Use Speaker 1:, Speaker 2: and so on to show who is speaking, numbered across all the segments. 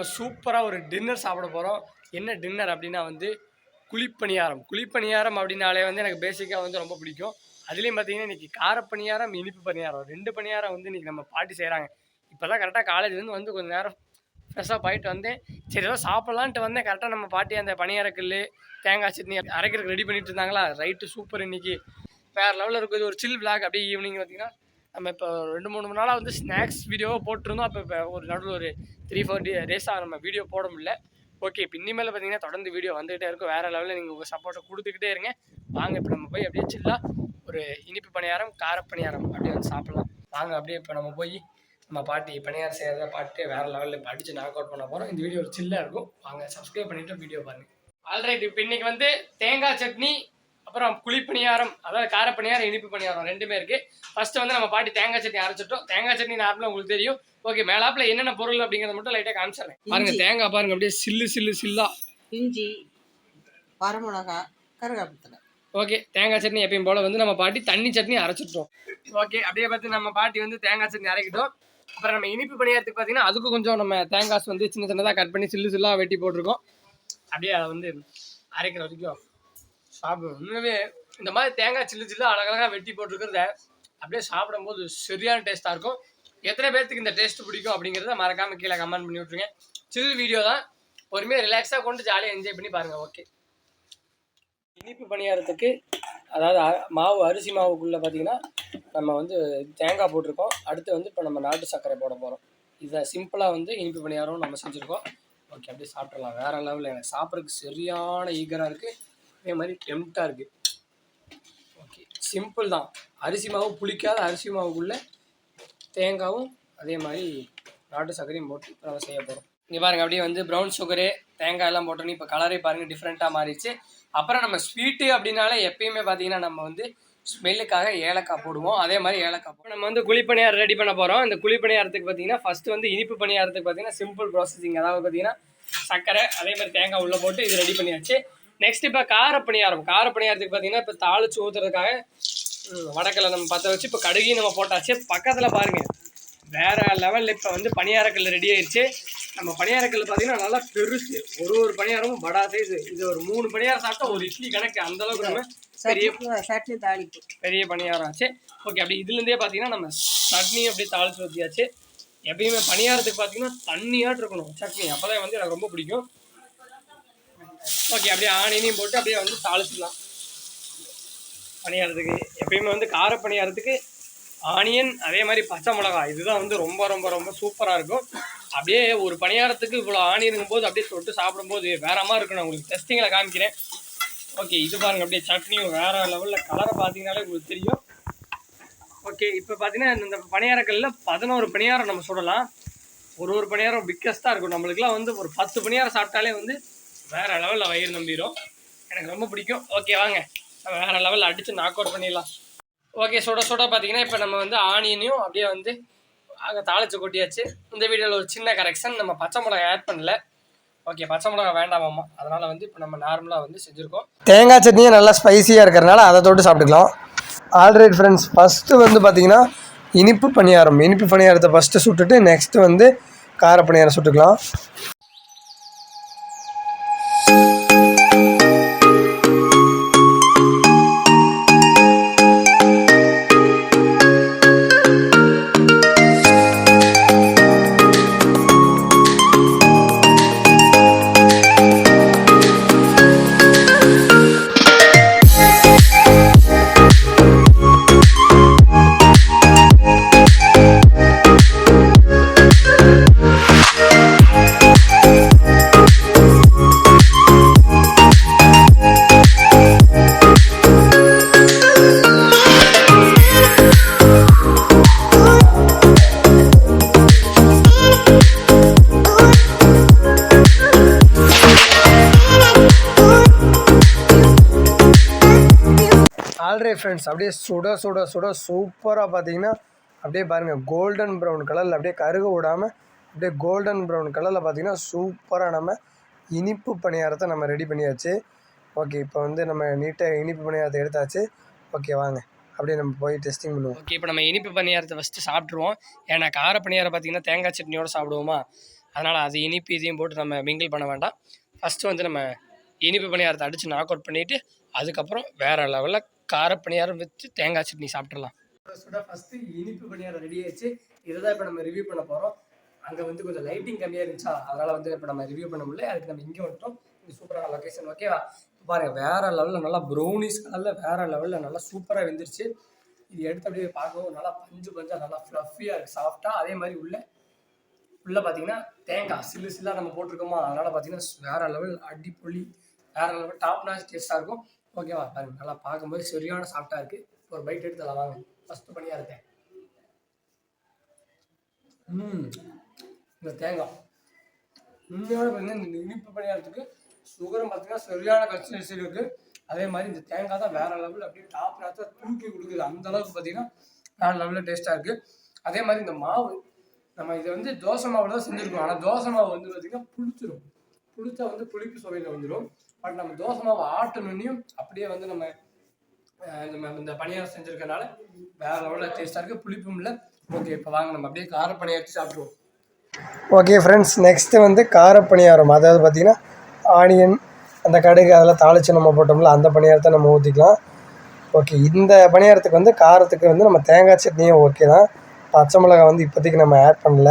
Speaker 1: நம்ம சூப்பராக ஒரு டின்னர் சாப்பிட போகிறோம் என்ன டின்னர் அப்படின்னா வந்து குழிப்பணியாரம். குழிப்பணியாரம் அப்படின்னாலே வந்து எனக்கு பேசிக்காக வந்து ரொம்ப பிடிக்கும். அதுலேயும் பார்த்தீங்கன்னா இன்றைக்கி காரப்பணியாரம் இனிப்பு பணியாரம். ரெண்டு பணியாரம் வந்து இன்றைக்கி நம்ம பாட்டி செய்கிறாங்க இப்போ தான் கரெக்டாக காலேஜ்லேருந்து வந்து கொஞ்சம் நேரம் ஃப்ரெஷ்ஷாக போயிட்டு வந்தேன். சரி ஏதோ சாப்பிட்லான்ட்டு வந்தேன். கரெக்டாக நம்ம பாட்டி அந்த பணியாரக்கல் தேங்காய் சட்னி அரைக்கிறதுக்கு ரெடி பண்ணிட்டு இருந்தாங்களா? ரைட்டு சூப்பர் இன்றைக்கி வேறு லெவலில் இருக்குது ஒரு சில் விளாக் அப்படியே ஈவினிங் பார்த்தீங்கன்னா நம்ம இப்போ ரெண்டு மூணு நாளாக வந்து ஸ்நாக்ஸ் வீடியோவாக போட்டிருந்தோம். அப்போ இப்போ ஒரு நடுவில் ஒரு த்ரீ ஃபோர் டே டேஸாக நம்ம வீடியோ போட முடியல. ஓகே இப்போ இனிமேல் பார்த்தீங்கன்னா தொடர்ந்து வீடியோ வந்துகிட்டே இருக்கும். வேறு லெவலில் நீங்கள் உங்கள் சப்போர்ட்டை கொடுத்துக்கிட்டே இருங்க. வாங்க இப்போ நம்ம போய் அப்படியே சில்லாக ஒரு இனிப்பு பணியாரம் கார பணியாரம் அப்படியே வந்து சாப்பிட்லாம். வாங்க அப்படியே இப்போ நம்ம போய் நம்ம பாட்டி பணியாரம் செய்கிறத பாட்டு வேறு லெவலில் படித்து நாக் அவுட் பண்ண போகிறோம் இந்த வீடியோ ஒரு சில்லாக இருக்கும். வாங்க சப்ஸ்கிரைப் பண்ணிவிட்டு வீடியோ பாருங்கள் ஆல்ரைட் இப்போ இன்றைக்கி வந்து தேங்காய் சட்னி அப்புறம் குழிப்பணியாரம் அதாவது காரப்பணியாரம் இனிப்பு பணியாரம் ரெண்டுமே இருக்குது ஃபர்ஸ்ட் வந்து நம்ம பாட்டி தேங்காய் சட்னி அரைச்சிட்டோம். தேங்காய் சட்னி நார்மலாக உங்களுக்கு தெரியும். ஓகே மேலாப்பில் என்னென்ன பொருள் அப்படிங்கிறத மட்டும் லைட்டாக காமிச்சிடுறேன். பாருங்க தேங்காய் பாருங்க அப்படியே சில்லு சில்லு சில்லா.
Speaker 2: இஞ்சி வரமிளகா கருவேப்பிலை
Speaker 1: ஓகே தேங்காய் சட்னி எப்பயும் போல வந்து நம்ம பாட்டி தண்ணி சட்னி அரைச்சிட்டோம். ஓகே அப்படியே பார்த்து நம்ம பாட்டி வந்து தேங்காய் சட்னி அரைக்கிட்டோம். அப்புறம் நம்ம இனிப்பு பணியாரத்துக்கு பார்த்தீங்கன்னா அதுக்கு கொஞ்சம் நம்ம தேங்காய் வந்து சின்ன சின்னதாக கட் பண்ணி சில்லு சில்லாக வெட்டி போட்டிருக்கோம். அப்படியே அதை வந்து அரைக்கிற வரைக்கும் சாப்பிடும் உண்மையாகவே இந்த மாதிரி தேங்காய் சில்லு சில்லு அழகழகாக வெட்டி போட்டிருக்கிறத அப்படியே சாப்பிடும்போது சரியான டேஸ்ட்டாக இருக்கும். எத்தனை பேர்த்துக்கு இந்த டேஸ்ட் பிடிக்கும் அப்படிங்கிறத மறக்காமல் கீழே கமெண்ட் பண்ணி விட்ருங்க சில்லு வீடியோ தான். பொறுமையாக ரிலாக்ஸாக கொண்டு ஜாலியாக என்ஜாய் பண்ணி பாருங்கள் ஓகே இனிப்பு பணியாரத்துக்கு அதாவது மாவு அரிசி மாவுக்குள்ளே பார்த்தீங்கன்னா நம்ம வந்து தேங்காய் போட்டிருக்கோம். அடுத்து வந்து இப்போ நம்ம நாட்டு சர்க்கரை போட போகிறோம் இதை சிம்பிளாக வந்து இனிப்பு பணியாரம் நம்ம செஞ்சுருக்கோம். ஓகே அப்படியே சாப்பிட்றலாம் வேறு லெவலில் எனக்கு சாப்பிட்றதுக்கு சரியான ஈகராக இருக்குது அதே மாதிரி டெம்ட்டாக இருக்குது ஓகே சிம்பிள் தான். அரிசி மாவு புளிக்காத அரிசி மாவுக்குள்ளே தேங்காவும் அதே மாதிரி நாட்டு சர்க்கரையும் போட்டு இப்ப நம்ம செய்ய போகிறோம் இங்கே பாருங்க அப்படியே வந்து ப்ரௌன் சுகரு தேங்காய் எல்லாம் போட்டோன்னு இப்போ கலரே பாருங்கள் டிஃப்ரெண்ட்டாக மாறிடுச்சு. அப்புறம் நம்ம ஸ்வீட்டு அப்படின்னாலே எப்பயுமே பார்த்தீங்கன்னா நம்ம வந்து ஸ்மெல்லுக்காக ஏலக்காய் போடுவோம். அதே மாதிரி ஏலக்காய் போடுவோம் நம்ம வந்து குழிப்பணியார் ரெடி பண்ண போகிறோம் இந்த குழிப்பணியாரத்துக்கு பார்த்தீங்கன்னா ஃபஸ்ட்டு வந்து இனிப்பு பணியாரத்துக்கு பார்த்தீங்கன்னா சிம்பிள் ப்ராசஸிங் அதாவது பார்த்தீங்கன்னா சர்க்கரை அதே மாதிரி தேங்காய் உள்ளே போட்டு இது ரெடி பண்ணியாச்சு. நெக்ஸ்ட் இப்போ காரப்பணியாரம். காரப்பணியாரத்துக்கு பார்த்தீங்கன்னா இப்போ தாளிச்சு ஊற்றுறதுக்காக வடக்கல்ல நம்ம பற்ற வச்சு இப்போ கடுகையும் நம்ம போட்டாச்சு. பக்கத்தில் பாருங்க. வேற லெவலில் இப்போ வந்து பணியாரக்கல் ரெடி ஆயிடுச்சு நம்ம பணியாரக்கல் பார்த்தீங்கன்னா நல்லா பெருசு. ஒரு ஒரு பணியாரமும் படா சைஸ் இது ஒரு மூணு பணியாரம் சாப்பிட்டா ஒரு இட்லி கணக்கு. அந்த அளவுக்கு நம்ம பெரிய
Speaker 2: சட்னி சட்னி தாளிப்பு.
Speaker 1: பெரிய பணியாரம் ஆச்சு. ஓகே அப்படி இதுலேருந்தே பார்த்தீங்கன்னா நம்ம சட்னி அப்படியே தாளிச்சு ஊற்றியாச்சு எப்பயுமே பணியாரத்துக்கு பார்த்தீங்கன்னா தண்ணியாட்டு இருக்கணும். சட்னி அப்போதான் வந்து எனக்கு ரொம்ப பிடிக்கும். ஓகே அப்படியே ஆனியனையும் போட்டு அப்படியே வந்து தாளிச்சிடலாம். பணியாரத்துக்கு. எப்பயுமே வந்து கார பணியாரத்துக்கு ஆனியன் அதே மாதிரி பச்சை மிளகா இதுதான் வந்து ரொம்ப ரொம்ப ரொம்ப சூப்பராக இருக்கும். அப்படியே ஒரு பணியாரத்துக்கு இவ்வளோ ஆனியனுங்கும் போது அப்படியே தொட்டு சாப்பிடும்போது வேற மாதிரி இருக்கும். நான் உங்களுக்கு டெஸ்டிங்கில் காமிக்கிறேன். ஓகே இது பாருங்கள் அப்படியே சட்னியும் வேற லெவலில் கலரை பார்த்தீங்கனாலே உங்களுக்கு தெரியும். ஓகே இப்போ பார்த்தீங்கன்னா இந்த பணியாரக்கல்ல பதினோரு பணியாரம் நம்ம சுடலாம். ஒரு ஒரு பணியாரம் பிக்கஸ்ட்டாக இருக்கும். நம்மளுக்குலாம் வந்து ஒரு பத்து பணியாரம் சாப்பிட்டாலே வந்து வேற லெவலில் வயிறு நம்பிடும் எனக்கு ரொம்ப பிடிக்கும். ஓகே வாங்க. நம்ம வேற லெவலில் அடித்து நாக் அவுட் பண்ணிடலாம். ஓகே சுட சுட பார்த்தீங்கன்னா இப்போ நம்ம வந்து ஆனியனையும் அப்படியே வந்து அங்கே தாளிச்சு கொட்டியாச்சு. இந்த வீடியோவில் ஒரு சின்ன கரெக்ஷன் நம்ம பச்சை மிளகா ஆட் பண்ணல. ஓகே பச்சை மிளகா வேண்டாமாம்மா அதனால் வந்து இப்போ நம்ம நார்மலாக வந்து செஞ்சுருக்கோம். தேங்காய் சட்னியும் நல்லா ஸ்பைசியாக இருக்கிறனால அதை தொட்டு சாப்பிட்டுக்கலாம். ஆல்ரைட் ஃப்ரெண்ட்ஸ் ஃபஸ்ட்டு வந்து பார்த்தீங்கன்னா இனிப்பு பணியாரம். இனிப்பு பணியாரத்தை ஃபஸ்ட்டு சுட்டுட்டு நெக்ஸ்ட்டு வந்து கார பணியாரம் சுட்டுக்கலாம். ஆல்ரே ஃப்ரெண்ட்ஸ் அப்படியே சுட சுட சுட சூப்பராக பார்த்தீங்கன்னா அப்படியே பாருங்கள் கோல்டன் ப்ரௌன் கலரில் அப்படியே கருக விடாமல் அப்படியே கோல்டன் ப்ரௌன் கலரில் பார்த்தீங்கன்னா சூப்பராக நம்ம இனிப்பு பணியாரத்தை நம்ம ரெடி பண்ணியாச்சு. ஓகே இப்போ வந்து நம்ம நீட்டாக இனிப்பு பணியாரத்தை எடுத்தாச்சு. ஓகே வாங்க. அப்படியே நம்ம போய் டெஸ்டிங் பண்ணுவோம். ஓகே இப்போ நம்ம இனிப்பு பணியாரத்தை ஃபஸ்ட்டு சாப்பிட்ருவோம் ஏன்னா கார பணியாரம் பார்த்தீங்கன்னா தேங்காய் சட்னியோடு சாப்பிடுவோமா? அதனால் அது இனிப்பு இதையும் போட்டு நம்ம மிங்கிள் பண்ண வேண்டாம். ஃபஸ்ட்டு வந்து நம்ம இனிப்பு பணியாரத்தை அடித்து நாக் அவுட் பண்ணிவிட்டு அதுக்கப்புறம் வேறு லெவலில் கார பணியாரம் வச்சு தேங்காய் சட்னி சாப்பிட்றலாம் சுட ஃபஸ்ட்டு இனிப்பு பணியாரம் ரெடி ஆயிடுச்சு. இதை தான் இப்போ நம்ம ரிவ்யூ பண்ண போகிறோம் அங்கே வந்து கொஞ்சம் லைட்டிங் கம்மியாக இருந்துச்சா? அதனால் வந்து இப்போ நம்ம ரிவ்யூ பண்ண முடியல. அதுக்கு நம்ம இங்கே வந்துட்டோம். இது சூப்பரான லொக்கேஷன் ஓகேவா இப்போ பாருங்கள் வேறு லெவலில் நல்லா ப்ரௌனிஸ் கலரில் வேறு லெவலில் நல்லா சூப்பராக வெந்துருச்சு. இது எடுத்து அப்படியே பார்க்கவும் நல்லா பஞ்சு பஞ்சாக நல்லா ஃப்ளஃபியாக இருக்குது சாஃப்டாக அதே மாதிரி உள்ள உள்ளே பார்த்தீங்கன்னா தேங்காய் சில்லு சில்லாக நம்ம போட்டிருக்கோமா? அதனால் பார்த்தீங்கன்னா வேறு லெவல் அடிப்பொலி வேறு லெவல் டாப் நாச் டேஸ்ட்டாக இருக்கும். ஓகேவா? பாருங்க நல்லா பார்க்கும்போது சரியான சாஃப்டாக இருக்குது ஒரு பைட் எடுத்து வாங்க. ஃபஸ்ட்டு பண்ணியாக இருக்கேன். ம் இந்த தேங்காய். உண்மையோட பார்த்தீங்கன்னா இந்த இனிப்பு பணியாரத்துக்கு சுகரும் பார்த்தீங்கன்னா சரியான கன்சிஸ்டன்சி இருக்குது அதே மாதிரி இந்த தேங்காய் தான் வேற லெவலில் அப்படியே டாப் நேரத்தில் தூக்கி கொடுக்குது. அந்த அளவுக்கு பார்த்தீங்கன்னா வேற லெவலில் டேஸ்ட்டாக இருக்குது அதே மாதிரி இந்த மாவு நம்ம இதை வந்து தோசை மாவில் தான் செஞ்சுருக்கோம். ஆனால் தோசை மாவு வந்து பார்த்தீங்கன்னா புளிச்சிரும். புளிச்சா வந்து புளிப்பு சுவையில் வந்துடும் பட் நம்ம தோசை மாவு ஆட்டணுன்னையும் அப்படியே வந்து நம்ம நம்ம இந்த பணியாரம் செஞ்சுருக்கனால வேற லெவலில் டேஸ்ட்டாக இருக்குது புளிப்பும் இல்லை. ஓகே இப்போ வாங்க நம்ம அப்படியே கார பணியாரத்தி சாப்பிடுவோம்
Speaker 3: ஓகே ஃப்ரெண்ட்ஸ் நெக்ஸ்ட்டு வந்து கார பணியாரம். அதாவது பார்த்திங்கன்னா ஆனியன் அந்த கடுகு அதெல்லாம் தாளித்து நம்ம போட்டோம்ல அந்த பணியாரத்தை நம்ம ஊற்றிக்கலாம் ஓகே இந்த பணியாரத்துக்கு வந்து காரத்துக்கு வந்து நம்ம தேங்காய் சட்னியும் ஓகே தான். பச்சை மிளகாய் வந்து இப்போதைக்கு நம்ம ஆட் பண்ணல.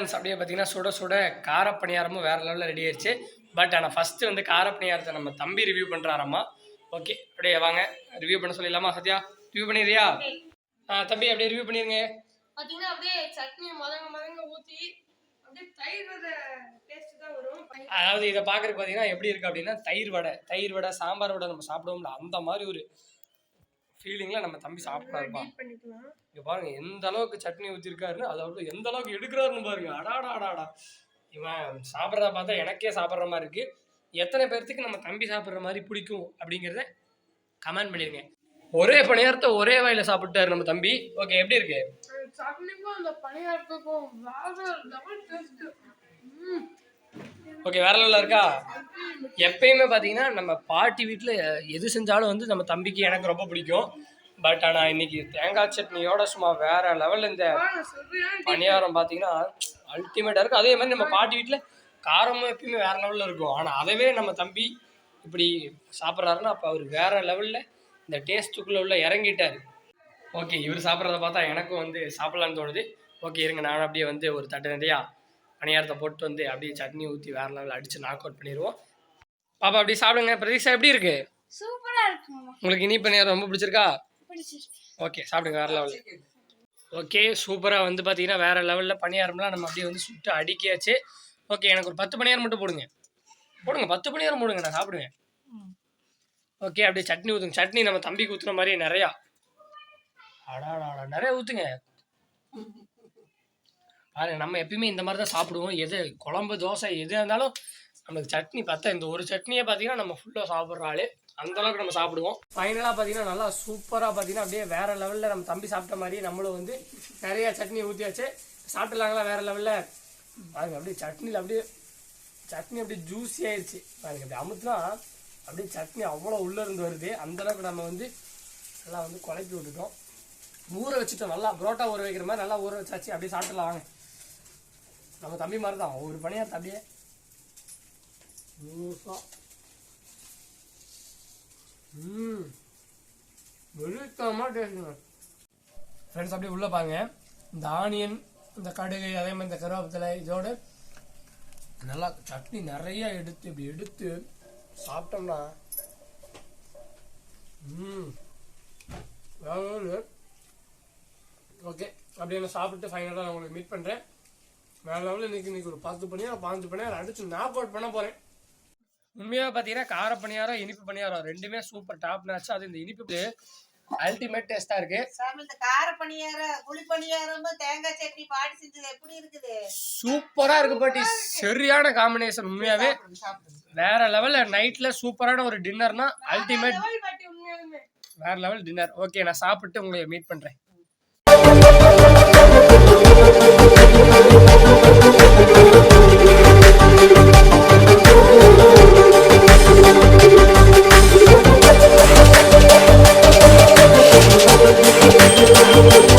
Speaker 1: ஃப்ரெண்ட்ஸ் அப்படியே பார்த்தீங்கன்னா சுட சுட கார பணியாரமும் வேறு லெவலில் ரெடி ஆயிடுச்சு பட் ஆனால் ஃபஸ்ட்டு வந்து கார பணியாரத்தை நம்ம தம்பி ரிவ்யூ பண்ணுறாராம்மா ஓகே அப்படியே வாங்க. ரிவ்யூ பண்ண சொல்லிடலாமா சத்யா? ரிவ்யூ பண்ணிடுறியா? தம்பி அப்படியே ரிவ்யூ பண்ணிடுங்க
Speaker 4: பாத்தீங்கன்னா அப்படியே சட்னி மதங்க மதங்க வரும்.
Speaker 1: அதாவது இதை பார்க்குறதுக்கு பார்த்தீங்கன்னா எப்படி இருக்குது அப்படின்னா தயிர் வடை தயிர் வடை சாம்பார் வடை நம்ம சாப்பிடுவோம்ல அந்த மாதிரி ஒரு ஃபீலிங்கில் நம்ம தம்பி சாப்பிட்றாருப்பா
Speaker 4: பண்ணிக்கலாம்.
Speaker 1: இங்க பாருங்க எந்த அளவுக்கு சட்னி ஊற்றிருக்காருன்னு அதோட எந்த அளவுக்கு எடுக்கிறாருன்னு பாருங்க. அடாடா அடாடா. இவன் சாப்பிட்றத பார்த்தா எனக்கே சாப்பிட்ற மாதிரி இருக்கு. எத்தனை பேர்த்துக்கு நம்ம தம்பி சாப்பிட்ற மாதிரி பிடிக்கும் அப்படிங்கிறத கமெண்ட் பண்ணிருங்க. ஒரே பணியாரத்தை ஒரே வாயில சாப்பிட்டாரு நம்ம தம்பி. ஓகே எப்படி இருக்கு?
Speaker 4: சட்னிக்கும் அந்த பணியாரத்துக்கும் வேற லெவல் டேஸ்ட்
Speaker 1: ஓகே வேற லெவலில் இருக்கா? எப்பயுமே பார்த்தீங்கன்னா நம்ம பாட்டி வீட்டில் எது செஞ்சாலும் வந்து நம்ம தம்பிக்கு எனக்கு ரொம்ப பிடிக்கும். பட் ஆனால் இன்னைக்கு தேங்காய் சட்னியோட சும்மா வேற லெவலில் இந்த பணியாரம் பார்த்தீங்கன்னா அல்டிமேட்டாக இருக்கும் அதே மாதிரி நம்ம பாட்டி வீட்டில் காரமும் எப்பயுமே வேற லெவலில் இருக்கும். ஆனால் அதவே நம்ம தம்பி இப்படி சாப்பிட்றாருன்னா அப்போ அவர் வேற லெவலில் இந்த டேஸ்ட்டுக்குள்ளே உள்ள இறங்கிட்டார். ஓகே இவர் சாப்பிட்றத பார்த்தா எனக்கும் வந்து சாப்பிட்லான்னு தோணுது. ஓகே இருங்க நான் அப்படியே வந்து ஒரு தட்டு நிறையா பணியாரத்தை போட்டு வந்து அப்படியே சட்னி ஊற்றி வேற லெவலில் அடித்து நாக் அவுட் பண்ணிடுவோம் பாப்பா அப்படியே சாப்பிடுங்க. பிரதீஷா எப்படி இருக்கு?
Speaker 4: சூப்பரா இருக்கு
Speaker 1: உங்களுக்கு இனி பணியாரம் ரொம்ப பிடிச்சிருக்கா? ஓகே சாப்பிடுங்க வேற லெவலில் ஓகே சூப்பராக வந்து பார்த்தீங்கன்னா வேறு லெவலில் பணியாரம்லாம் நம்ம அப்படியே வந்து சுட்டு அடுக்கியாச்சு. ஓகே எனக்கு ஒரு பத்து பணியாரம் மட்டும் போடுங்க. போடுங்க பத்து பணியாரம் போடுங்க நான் சாப்பிடுவேன் ஓகே அப்படியே சட்னி ஊற்றுங்க சட்னி நம்ம தம்பிக்கு ஊற்றுன மாதிரியே நிறையா. அடாடாடா நிறைய ஊற்றுங்க பாருங்க நம்ம எப்பயுமே இந்த மாதிரி தான் சாப்பிடுவோம். எது குழம்பு தோசை எது இருந்தாலும் நம்மளுக்கு சட்னி பார்த்தா இந்த ஒரு சட்னியை பார்த்தீங்கன்னா நம்ம ஃபுல்லாக சாப்பிட்ற ஆளு. அந்த அளவுக்கு நம்ம சாப்பிடுவோம். ஃபைனலாக பார்த்தீங்கன்னா நல்லா சூப்பராக பார்த்தீங்கன்னா அப்படியே வேற லெவலில் நம்ம தம்பி சாப்பிட்ட மாதிரியே நம்மளும் வந்து நிறைய சட்னி ஊற்றியாச்சு சாப்பிடலாங்களா வேற லெவலில் பாருங்க அப்படியே சட்னியில் அப்படியே சட்னி அப்படியே ஜூஸி ஆயிடுச்சு பாருங்க அப்படி அமுத்துனா அப்படியே சட்னி அவ்வளோ உள்ளே இருந்து வருது. அந்தளவுக்கு நம்ம வந்து நல்லா வந்து குழப்பி விட்டுட்டோம். ஊற வச்சுட்டோம். நல்லா புரோட்டா ஊற வைக்கிற மாதிரி நல்லா ஊற வச்சாச்சு. அப்படியே சாப்பிட்டுலாம் வாங்க. நம்ம தம்பி மாதிரி தான் ஒரு பணியாரத்தை அப்படியே முழுசா. ம். வெளுத்தமாக டேஸ்ட்டுங்க ஃப்ரெண்ட்ஸ் அப்படியே உள்ளே பாருங்க. இந்த ஆனியன் இந்த கடுகு அதே மாதிரி இந்த கருவேப்பிலை இதோட நல்லா சட்னி நிறைய எடுத்து இப்படி எடுத்து சாப்பிட்டோம்னா ம். ஓகே அப்படியே நான் சாப்பிட்டு ஃபைனலாக நான் உங்களுக்கு மீட் பண்ணுறேன் வேற லெவலில் இன்னைக்கு இன்னைக்கு ஒரு பத்து பணியாரம் பாஞ்சு பணியாரம் அடிச்சு நாக் அவுட் பண்ண போகிறேன் உண்மையாக பார்த்தீங்கன்னா கார பணியாரம் இனிப்பு பணியாரம் ரெண்டுமே சூப்பர் டாப் நாச்சு அது இந்த இனிப்பு அல்டிமேட் டேஸ்ட்டாக இருக்குது
Speaker 2: சாமி இந்த கார பணியாரம் குழி பணியாரம் தேங்காய் சட்னி பாட்டி செஞ்சது எப்படி இருக்குது?
Speaker 1: சூப்பரா இருக்கு பாட்டி. சரியான காம்பினேஷன் உண்மையாவே. வேற லெவல்ல நைட்ல சூப்பரான ஒரு டின்னர்னா அல்டிமேட் வேற லெவல் டின்னர் ஓகே நான் சாப்பிட்டு உங்களை மீட் பண்றேன். Thank you.